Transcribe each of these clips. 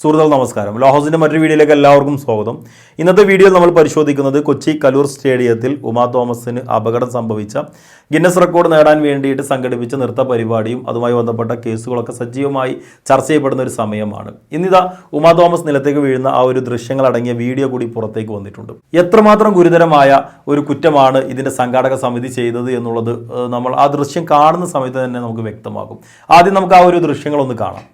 സുഹൃത്തുക്കൾ നമസ്കാരം. ലോഹസിന്റെ മറ്റൊരു വീഡിയോയിലേക്ക് എല്ലാവർക്കും സ്വാഗതം. ഇന്നത്തെ വീഡിയോയിൽ നമ്മൾ പരിശോധിക്കുന്നത് കൊച്ചി കലൂർ സ്റ്റേഡിയത്തിൽ ഉമാ തോമസിന് അപകടം സംഭവിച്ച ഗിന്നസ് റെക്കോർഡ് നേടാൻ വേണ്ടിയിട്ട് സംഘടിപ്പിച്ച നൃത്ത പരിപാടിയും അതുമായി ബന്ധപ്പെട്ട കേസുകളൊക്കെ സജീവമായി ചർച്ച ചെയ്യപ്പെടുന്ന ഒരു സമയമാണ്. ഇന്നിതാ ഉമാ തോമസ് നിലത്തേക്ക് വീഴുന്ന ആ ഒരു ദൃശ്യങ്ങൾ അടങ്ങിയ വീഡിയോ കൂടി പുറത്തേക്ക് വന്നിട്ടുണ്ട്. എത്രമാത്രം ഗുരുതരമായ ഒരു കുറ്റമാണ് ഇതിന്റെ സംഘാടക സമിതി ചെയ്തത് എന്നുള്ളത് നമ്മൾ ആ ദൃശ്യം കാണുന്ന സമയത്ത് തന്നെ നമുക്ക് വ്യക്തമാകും. ആദ്യം നമുക്ക് ആ ഒരു ദൃശ്യങ്ങളൊന്ന് കാണാം.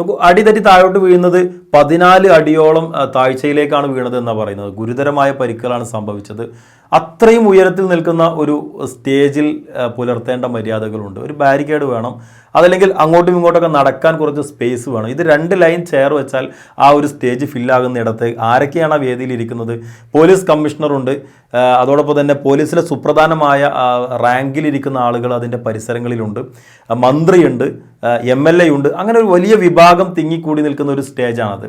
നോക്കൂ അടി തെറ്റി താഴോട്ട് വീഴുന്നത് പതിനാല് അടിയോളം താഴ്ചയിലേക്കാണ് വീണത് എന്നാണ് പറയുന്നത്. ഗുരുതരമായ പരിക്കുകളാണ് സംഭവിച്ചത്. അത്രയും ഉയരത്തിൽ നിൽക്കുന്ന ഒരു സ്റ്റേജിൽ പുലർത്തേണ്ട മര്യാദകളുണ്ട്. ഒരു ബാരിക്കേഡ് വേണം. അതല്ലെങ്കിൽ അങ്ങോട്ടും ഇങ്ങോട്ടൊക്കെ നടക്കാൻ കുറച്ച് സ്പേസ് വേണം. ഇത് രണ്ട് ലൈൻ ചെയർ വെച്ചാൽ ആ ഒരു സ്റ്റേജ് ഫില്ലാകുന്നിടത്ത് ആരൊക്കെയാണ് ആ വേദിയിൽ ഇരിക്കുന്നത്? പോലീസ് കമ്മീഷണറുണ്ട്. അതോടൊപ്പം തന്നെ പോലീസിലെ സുപ്രധാനമായ റാങ്കിലിരിക്കുന്ന ആളുകൾ അതിന്റെ പരിസരങ്ങളിലുണ്ട്. മന്ത്രിയുണ്ട്. എം എൽ എ ഉണ്ട് അങ്ങനെ ഒരു വലിയ വിഭാഗം തിങ്ങിക്കൂടി നിൽക്കുന്ന ഒരു സ്റ്റേജാണത്.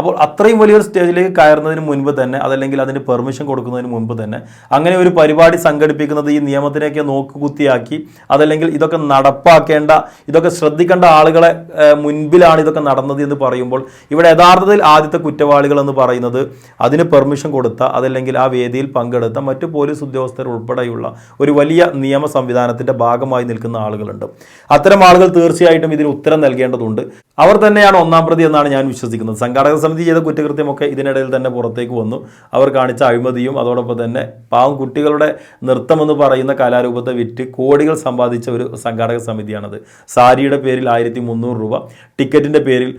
അപ്പോൾ അത്രയും വലിയൊരു സ്റ്റേജിലേക്ക് കയറുന്നതിന് മുൻപ് തന്നെ അതല്ലെങ്കിൽ അതിന് പെർമിഷൻ കൊടുക്കുന്നതിന് മുൻപ് തന്നെ അങ്ങനെ ഒരു പരിപാടി സംഘടിപ്പിക്കുന്നത് ഈ നിയമത്തിനെയൊക്കെ നോക്കുകുത്തിയാക്കി അതല്ലെങ്കിൽ ഇതൊക്കെ നടപ്പാക്കേണ്ട ഇതൊക്കെ ശ്രദ്ധിക്കേണ്ട ആളുകളെ മുൻപിലാണ് ഇതൊക്കെ നടന്നത് എന്ന് പറയുമ്പോൾ ഇവിടെ യഥാർത്ഥത്തിൽ ആദ്യത്തെ കുറ്റവാളികൾ എന്ന് പറയുന്നത് അതിന് പെർമിഷൻ കൊടുത്ത അതല്ലെങ്കിൽ ആ വേദിയിൽ പങ്കെടുത്ത മറ്റു പോലീസ് ഉദ്യോഗസ്ഥർ ഉൾപ്പെടെയുള്ള ഒരു വലിയ നിയമ സംവിധാനത്തിന്റെ ഭാഗമായി നിൽക്കുന്ന ആളുകളുണ്ട്. അത്തരം ആളുകൾ തീർച്ചയായിട്ടും ഇതിന് ഉത്തരം നൽകേണ്ടതുണ്ട്. അവർ തന്നെയാണ് ഒന്നാം പ്രതി എന്നാണ് ഞാൻ വിശ്വസിക്കുന്നത്. സംഘാടക സമിതി ചെയ്ത കുറ്റകൃത്യമൊക്കെ ഇതിനിടയിൽ തന്നെ പുറത്തേക്ക് വന്നു. അവർ കാണിച്ച അഴിമതിയും അതോടൊപ്പം തന്നെ പാവം കുട്ടികളുടെ നൃത്തമെന്ന് പറയുന്ന കലാരൂപത്തെ വിറ്റ് കോടികൾ സമ്പാദിച്ച ഒരു സംഘാടക സമിതിയാണത്. സാരിയുടെ പേരിൽ ആയിരത്തി മുന്നൂറ് രൂപ ടിക്കറ്റിന്റെ പേരിൽ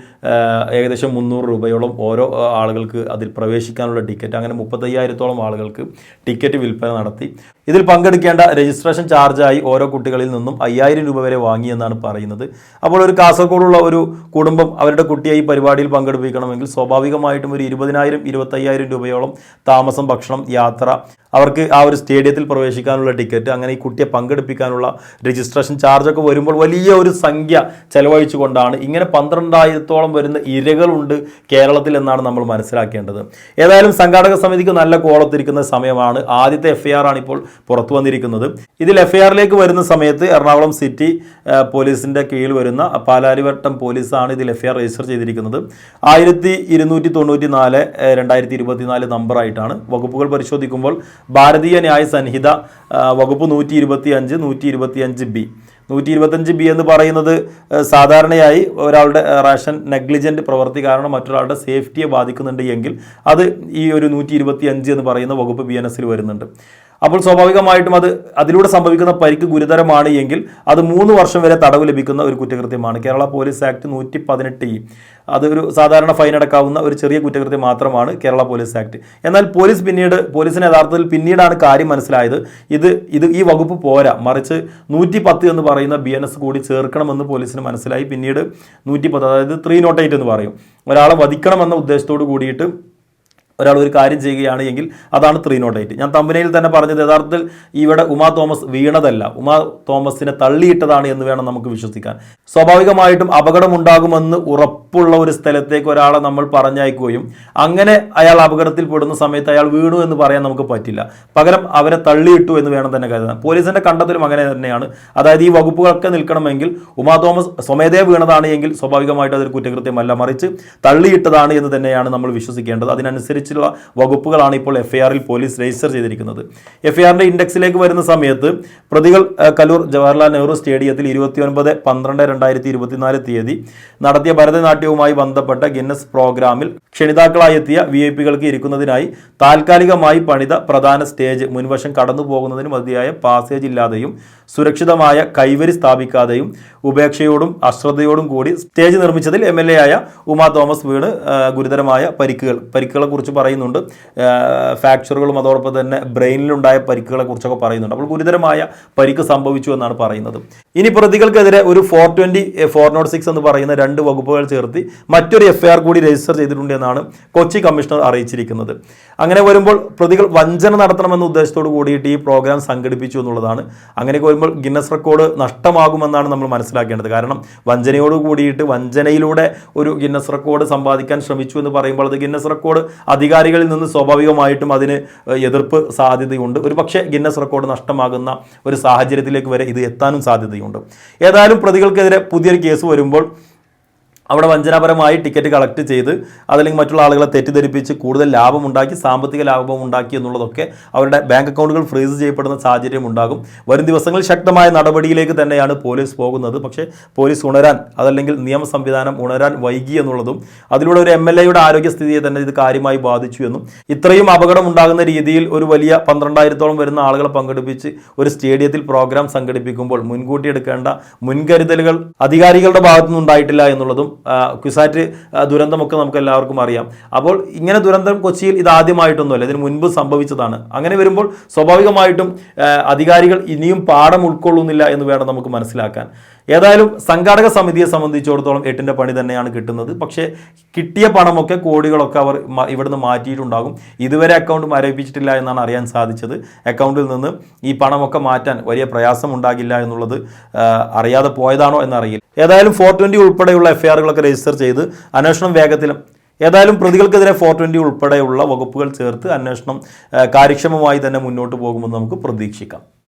ഏകദേശം മുന്നൂറ് രൂപയോളം ഓരോ ആളുകൾക്ക് അതിൽ പ്രവേശിക്കാനുള്ള ടിക്കറ്റ്. അങ്ങനെ മുപ്പത്തയ്യായിരത്തോളം ആളുകൾക്ക് ടിക്കറ്റ് വിൽപ്പന നടത്തി. ഇതിൽ പങ്കെടുക്കേണ്ട രജിസ്ട്രേഷൻ ചാർജായി ഓരോ കുട്ടികളിൽ നിന്നും അയ്യായിരം രൂപ വരെ വാങ്ങിയെന്നാണ് പറയുന്നത്. അപ്പോൾ ഒരു കാസർഗോഡുള്ള ഒരു കുടുംബം അവരുടെ കുട്ടിയെ ഈ പരിപാടിയിൽ പങ്കെടുപ്പിക്കണമെങ്കിൽ സ്വാഭാവികമായിട്ടും ഒരു ഇരുപതിനായിരം ഇരുപത്തയ്യായിരം രൂപയോളം താമസം ഭക്ഷണം യാത്ര അവർക്ക് ആ ഒരു സ്റ്റേഡിയത്തിൽ പ്രവേശിക്കാനുള്ള ടിക്കറ്റ് അങ്ങനെ ഈ കുട്ടിയെ പങ്കെടുപ്പിക്കാനുള്ള രജിസ്ട്രേഷൻ ചാർജൊക്കെ വരുമ്പോൾ വലിയ ഒരു സംഖ്യ ചെലവഴിച്ചുകൊണ്ടാണ് ഇങ്ങനെ പന്ത്രണ്ടായിരത്തോളം വരുന്ന ഇരകളുണ്ട് കേരളത്തിൽ എന്നാണ് നമ്മൾ മനസ്സിലാക്കേണ്ടത്. ഏതായാലും സംഘാടക സമിതിക്ക് നല്ല കോളത്തിരിക്കുന്ന സമയമാണ്. ആദ്യത്തെ എഫ് ആണ് ഇപ്പോൾ പുറത്തു വന്നിരിക്കുന്നത്. ഇതിൽ എഫ് ഐ ആറിലേക്ക് വരുന്ന സമയത്ത് എറണാകുളം സിറ്റി പോലീസിന്റെ കീഴിൽ വരുന്ന പാലാരിവട്ടം പോലീസാണ് ഇതിൽ എഫ് ഐ ആർ രജിസ്റ്റർ ചെയ്തിരിക്കുന്നത്. ആയിരത്തി ഇരുന്നൂറ്റി തൊണ്ണൂറ്റി നാല് രണ്ടായിരത്തി ഇരുപത്തിനാല് നമ്പറായിട്ടാണ്. വകുപ്പുകൾ പരിശോധിക്കുമ്പോൾ ഭാരതീയ ന്യായ സംഹിത വകുപ്പ് നൂറ്റി ഇരുപത്തി അഞ്ച് നൂറ്റി ഇരുപത്തി അഞ്ച് ബി. നൂറ്റി ഇരുപത്തഞ്ച് ബി എന്ന് പറയുന്നത് സാധാരണയായി ഒരാളുടെ റേഷൻ നെഗ്ലിജന്റ് പ്രവൃത്തി കാരണം മറ്റൊരാളുടെ സേഫ്റ്റിയെ ബാധിക്കുന്നുണ്ട് എങ്കിൽ അത് ഈ ഒരു നൂറ്റി ഇരുപത്തി അഞ്ച് എന്ന് പറയുന്ന വകുപ്പ് ബി എൻ എസിൽ വരുന്നുണ്ട്. അപ്പോൾ സ്വാഭാവികമായിട്ടും അത് അതിലൂടെ സംഭവിക്കുന്ന പരിക്ക് ഗുരുതരമാണ് എങ്കിൽ അത് മൂന്ന് വർഷം വരെ തടവ് ലഭിക്കുന്ന ഒരു കുറ്റകൃത്യമാണ്. കേരള പോലീസ് ആക്ട് നൂറ്റി പതിനെട്ട് ഇ. അത് ഒരു സാധാരണ ഫൈൻ അടക്കാവുന്ന ഒരു ചെറിയ കുറ്റകൃത്യം മാത്രമാണ് കേരള പോലീസ് ആക്ട്. എന്നാൽ പോലീസ് പിന്നീട് പോലീസിന് യഥാർത്ഥത്തിൽ പിന്നീടാണ് കാര്യം മനസ്സിലായത്. ഇത് ഇത് ഈ വകുപ്പ് പോരാ. മറിച്ച് നൂറ്റി പത്ത് എന്ന് പറയുന്ന ബി എൻ എസ് കൂടി ചേർക്കണമെന്ന് പോലീസിന് മനസ്സിലായി. പിന്നീട് നൂറ്റി പത്ത് അതായത് ത്രീ നോട്ട് എയ്റ്റ് എന്ന് പറയും. ഒരാളെ വധിക്കണമെന്ന ഉദ്ദേശത്തോട് കൂടിയിട്ട് ഒരാൾ ഒരു കാര്യം ചെയ്യുകയാണ് എങ്കിൽ അതാണ് ത്രീ നോട്ട് എയ്റ്റ് ഞാൻ തമ്പനയിൽ തന്നെ പറഞ്ഞത് യഥാർത്ഥത്തിൽ ഇവിടെ ഉമാ തോമസ് വീണതല്ല. ഉമാ തോമസിനെ തള്ളിയിട്ടതാണ് എന്ന് വേണം നമുക്ക് വിശ്വസിക്കാൻ. സ്വാഭാവികമായിട്ടും അപകടമുണ്ടാകുമെന്ന് ഉറപ്പുള്ള ഒരു സ്ഥലത്തേക്ക് ഒരാളെ നമ്മൾ പറഞ്ഞയക്കുകയും അങ്ങനെ അയാൾ അപകടത്തിൽ പെടുന്ന സമയത്ത് അയാൾ വീണു എന്ന് പറയാൻ നമുക്ക് പറ്റില്ല. പകരം അവരെ തള്ളിയിട്ടു എന്ന് വേണം തന്നെ കരുതാൻ. പോലീസിന്റെ കണ്ടെത്തലും അങ്ങനെ തന്നെയാണ്. അതായത് ഈ വകുപ്പുകളൊക്കെ നിൽക്കണമെങ്കിൽ ഉമാ തോമസ് സ്വമേധയെ വീണതാണ് എങ്കിൽ സ്വാഭാവികമായിട്ട് അതൊരു കുറ്റകൃത്യമല്ല. മറിച്ച് തള്ളിയിട്ടതാണ് എന്ന് തന്നെയാണ് നമ്മൾ വിശ്വസിക്കേണ്ടത്. അതിനനുസരിച്ചുള്ള വകുപ്പുകളാണ് ഇപ്പോൾ എഫ് ഐ ആറിൽ പോലീസ് രജിസ്റ്റർ ചെയ്തിരിക്കുന്നത്. എഫ് ഐ ആറിന്റെ ഇൻഡെക്സിലേക്ക് വരുന്ന സമയത്ത് പ്രതികൾ കലൂർ ജവഹർലാൽ നെഹ്റു സ്റ്റേഡിയത്തിൽ ഇരുപത്തിയൊൻപത് പന്ത്രണ്ട് രണ്ടായിരത്തി ഇരുപത്തിനാല് തീയതി നടത്തിയ ഭരതനാട്യവുമായി ബന്ധപ്പെട്ട ഗിന്നസ് പ്രോഗ്രാമിൽ ക്ഷണിതാക്കളായി എത്തിയ വി ഐ പികൾക്ക് ഇരിക്കുന്നതിനായി താൽക്കാലികമായി പണിത പ്രധാന സ്റ്റേജ് മുൻവശം കടന്നു പോകുന്നതിന് മതിയായ പാസേജ് ഇല്ലാതെയും സുരക്ഷിതമായ കൈവരി സ്ഥാപിക്കാതെയും ഉപേക്ഷയോടും അശ്രദ്ധയോടും കൂടി സ്റ്റേജ് നിർമ്മിച്ചതിൽ എം എൽ എ ആയ ഉമാ തോമസ് വീണ് ഗുരുതരമായ പരിക്കുകൾ പരിക്കുകളെ കുറിച്ച് പറയുന്നുണ്ട്. ഫ്രാക്ചറുകളും അതോടൊപ്പം തന്നെ ബ്രെയിനിലുണ്ടായ പരിക്കുകളെ കുറിച്ചൊക്കെ പറയുന്നുണ്ട്. അപ്പോൾ ഗുരുതരമായ പരിക്ക് സംഭവിച്ചു എന്നാണ് പറയുന്നത്. ഇനി പ്രതികൾക്കെതിരെ ഒരു four twenty four note six എന്ന് പറയുന്ന രണ്ട് വകുപ്പുകൾ ചേർത്ത് മറ്റൊരു എഫ് കൂടി രജിസ്റ്റർ ചെയ്തിട്ടുണ്ട് എന്നാണ് കൊച്ചി കമ്മീഷണർ അറിയിച്ചിരിക്കുന്നത്. അങ്ങനെ വരുമ്പോൾ പ്രതികൾ വഞ്ചന നടത്തണമെന്ന ഉദ്ദേശത്തോട് കൂടിയിട്ട് ഈ പ്രോഗ്രാം സംഘടിപ്പിച്ചു എന്നുള്ളതാണ്. അങ്ങനെയൊക്കെ വരുമ്പോൾ ഗിന്നസ് റെക്കോർഡ് നഷ്ടമാകുമെന്നാണ് നമ്മൾ മനസ്സിലാക്കേണ്ടത്. കാരണം വഞ്ചനയോട് കൂടിയിട്ട് വഞ്ചനയിലൂടെ ഒരു ഗിന്നസ് റെക്കോർഡ് സമ്പാദിക്കാൻ ശ്രമിച്ചു എന്ന് പറയുമ്പോൾ അത് ഗിന്നസ് റെക്കോർഡ് അധികാരികളിൽ നിന്ന് സ്വാഭാവികമായിട്ടും അതിന് എതിർപ്പ് സാധ്യതയുണ്ട്. ഒരു പക്ഷേ ഗിന്നസ് റെക്കോർഡ് നഷ്ടമാകുന്ന ഒരു സാഹചര്യത്തിലേക്ക് വരെ ഇത് എത്താനും സാധ്യതയുണ്ട്. ഏതായാലും പ്രതികൾക്കെതിരെ പുതിയൊരു കേസ് വരുമ്പോൾ അവിടെ വഞ്ചനാപരമായി ടിക്കറ്റ് കളക്ട് ചെയ്ത് അതല്ലെങ്കിൽ മറ്റുള്ള ആളുകളെ തെറ്റിദ്ധരിപ്പിച്ച് കൂടുതൽ ലാഭമുണ്ടാക്കി സാമ്പത്തിക ലാഭം ഉണ്ടാക്കി എന്നുള്ളതൊക്കെ അവരുടെ ബാങ്ക് അക്കൗണ്ടുകൾ ഫ്രീസ് ചെയ്യപ്പെടുന്ന സാഹചര്യം ഉണ്ടാകും. വരും ദിവസങ്ങളിൽ ശക്തമായ നടപടിയിലേക്ക് തന്നെയാണ് പോലീസ് പോകുന്നത്. പക്ഷേ പോലീസ് ഉണരാൻ അതല്ലെങ്കിൽ നിയമ സംവിധാനം ഉണരാൻ വൈകി എന്നുള്ളതും അതിലൂടെ ഒരു എം എൽ എയുടെ ആരോഗ്യസ്ഥിതിയെ തന്നെ ഇത് കാര്യമായി ബാധിച്ചു എന്നും ഇത്രയും അപകടം ഉണ്ടാകുന്ന രീതിയിൽ ഒരു വലിയ പന്ത്രണ്ടായിരത്തോളം വരുന്ന ആളുകളെ പങ്കെടുപ്പിച്ച് ഒരു സ്റ്റേഡിയത്തിൽ പ്രോഗ്രാം സംഘടിപ്പിക്കുമ്പോൾ മുൻകൂട്ടി എടുക്കേണ്ട മുൻകരുതലുകൾ അധികാരികളുടെ ഭാഗത്തുനിന്ന് ഉണ്ടായിട്ടില്ല എന്നുള്ളതും ക്യുസാറ്റ് ആ, ദുരന്തമൊക്കെ നമുക്ക് എല്ലാവർക്കും അറിയാം. അപ്പോൾ ഇങ്ങനെ ദുരന്തം കൊച്ചിയിൽ ഇത് ആദ്യമായിട്ടൊന്നുമല്ല ഇതിന് മുൻപ് സംഭവിച്ചതാണ്. അങ്ങനെ വരുമ്പോൾ സ്വാഭാവികമായിട്ടും അധികാരികൾ ഇനിയും പാഠം ഉൾക്കൊള്ളുന്നില്ല എന്ന് വേണം നമുക്ക് മനസ്സിലാക്കാൻ. ഏതായാലും സംഘാടക സമിതിയെ സംബന്ധിച്ചിടത്തോളം എട്ടിന്റെ പണി തന്നെയാണ് കിട്ടുന്നത്. പക്ഷേ കിട്ടിയ പണമൊക്കെ കോടികളൊക്കെ അവർ ഇവിടുന്ന് മാറ്റിയിട്ടുണ്ടാകും. ഇതുവരെ അക്കൗണ്ട് മരവിപ്പിച്ചിട്ടില്ല എന്നാണ് അറിയാൻ സാധിച്ചത്. അക്കൗണ്ടിൽ നിന്ന് ഈ പണമൊക്കെ മാറ്റാൻ വലിയ പ്രയാസം ഉണ്ടാകില്ല എന്നുള്ളത് അറിയാതെ പോയതാണോ എന്നറിയില്ല. ഏതായാലും ഫോർ ട്വന്റി ഉൾപ്പെടെയുള്ള എഫ്ഐആറുകളൊക്കെ രജിസ്റ്റർ ചെയ്ത് അന്വേഷണം വേഗത്തിലും ഏതായാലും പ്രതികൾക്കെതിരെ ഫോർ ട്വന്റി ഉൾപ്പെടെയുള്ള വകുപ്പുകൾ ചേർത്ത് അന്വേഷണം കാര്യക്ഷമമായി തന്നെ മുന്നോട്ട് പോകുമെന്ന് നമുക്ക് പ്രതീക്ഷിക്കാം.